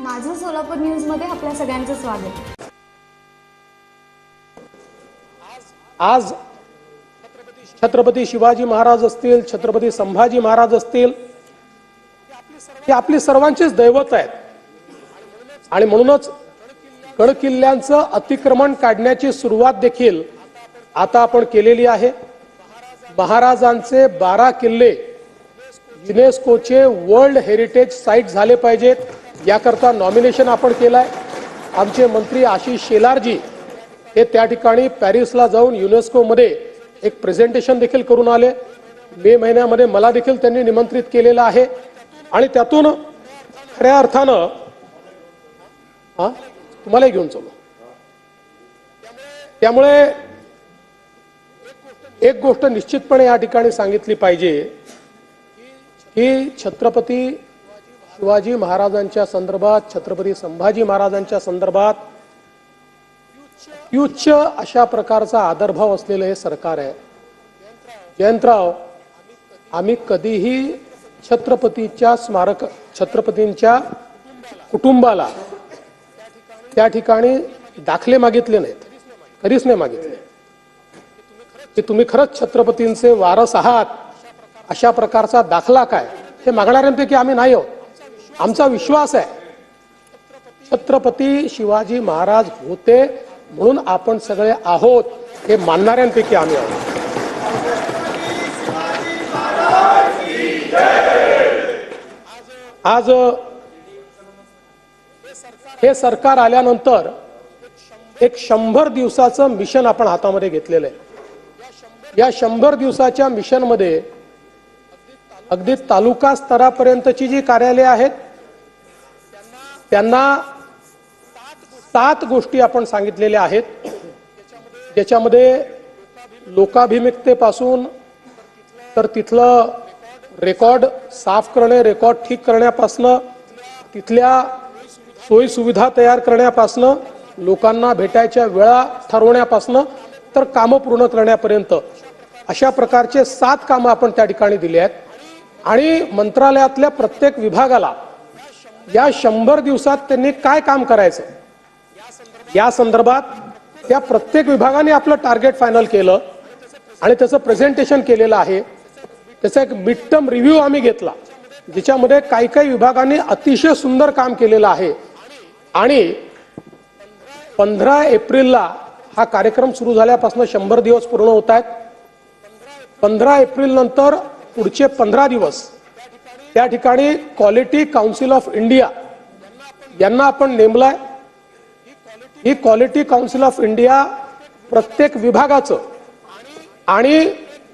माझं सोलापूर न्यूजमध्ये आपल्या सगळ्यांचं स्वागत. आज छत्रपती शिवाजी महाराज असतील छत्रपती संभाजी महाराज असतील हे आपली सर्वांचीच दैवत आहेत. आणि म्हणूनच गडकिल्ल्यांचं अतिक्रमण काढण्याची सुरुवात देखील आता आपण केलेली आहे. महाराजांचे बारा किल्ले युनेस्कोचे वर्ल्ड हेरिटेज साईट झाले पाहिजेत. याकरता नॉमिनेशन आपण केलं आहे आमचे मंत्री आशिष शेलारजी हे त्या ठिकाणी पॅरिसला जाऊन युनेस्कोमध्ये एक प्रेझेंटेशन देखील करून आले. मे महिन्यामध्ये मला देखील त्यांनी निमंत्रित केलेलं आहे. आणि त्यातून खऱ्या अर्थानं हा तुम्हालाही घेऊन चलो. त्यामुळे एक गोष्ट निश्चितपणे या ठिकाणी सांगितली पाहिजे की छत्रपती शिवाजी महाराजांच्या संदर्भात छत्रपती संभाजी महाराजांच्या संदर्भात युच्च अशा प्रकारचा आदरभाव असलेलं हे सरकार आहे. जयंतराव आम्ही कधीही छत्रपतीच्या स्मारक छत्रपतींच्या कुटुंबाला त्या ठिकाणी दाखले मागितले नाहीत. कधीच नाही मागितले. की तुम्ही खरंच छत्रपतींचे वारस आहात. अशा प्रकारचा दाखला काय? हे मागणाऱ्यांपैकी आम्ही नाही आहोत. आमचा विश्वास आहे. छत्रपती शिवाजी महाराज होते म्हणून आपण सगळे आहोत हे मानणाऱ्यांपैकी आम्ही आहोत. आज हे सरकार आल्यानंतर एक शंभर दिवसाचं मिशन आपण हातामध्ये घेतलेलं आहे. या शंभर दिवसाच्या मिशनमध्ये अगदी तालुका स्तरापर्यंतची जी कार्यालये आहेत त्यांना सात गोष्टी आपण सांगितलेल्या आहेत. ज्याच्यामध्ये लोकाभिमुखतेपासून तर तिथलं रेकॉर्ड साफ करणे रेकॉर्ड ठीक करण्यापासनं तिथल्या सोयीसुविधा तयार करण्यापासनं लोकांना भेटायच्या वेळा ठरवण्यापासनं तर कामं पूर्ण करण्यापर्यंत अशा प्रकारचे सात कामं आपण त्या ठिकाणी दिली आहेत. आणि मंत्रालयातल्या प्रत्येक विभागाला या शंभर दिवसात त्यांनी काय काम करायचं? या संदर्भात त्या प्रत्येक विभागाने आपलं टार्गेट फायनल केलं आणि त्याचं प्रेझेंटेशन केलेलं आहे. त्याचा एक मिड टर्म रिव्ह्यू आम्ही घेतला ज्याच्यामध्ये काही काही विभागांनी अतिशय सुंदर काम केलेलं आहे. आणि पंधरा एप्रिलला हा कार्यक्रम सुरू झाल्यापासून शंभर दिवस पूर्ण होत आहेत. पंधरा एप्रिल नंतर पुढचे पंधरा दिवस त्या ठिकाणी क्वालिटी काउन्सिल ऑफ इंडिया यांना आपण नेमलाय. ही क्वालिटी काउन्सिल ऑफ इंडिया प्रत्येक विभागाचं आणि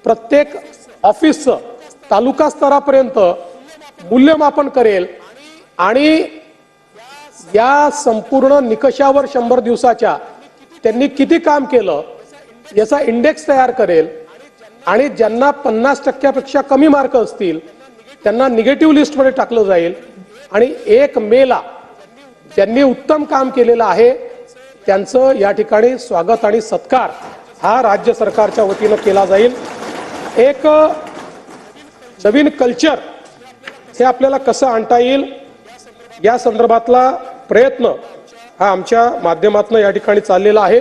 प्रत्येक ऑफिसचं तालुका स्तरापर्यंत मूल्यमापन करेल आणि या संपूर्ण निकषावर शंभर दिवसाच्या त्यांनी किती काम केलं याचा इंडेक्स तयार करेल. आणि ज्यांना पन्नास टक्क्यापेक्षा कमी मार्क असतील त्यांना निगेटिव्ह लिस्टमध्ये टाकलं जाईल. आणि एक मेला ज्यांनी उत्तम काम केलेलं आहे त्यांचं या ठिकाणी स्वागत आणि सत्कार हा राज्य सरकारच्या वतीनं केला जाईल. एक नवीन कल्चर हे आपल्याला कसं आणता येईल या संदर्भातला प्रयत्न हा आमच्या माध्यमातून या ठिकाणी चाललेला आहे.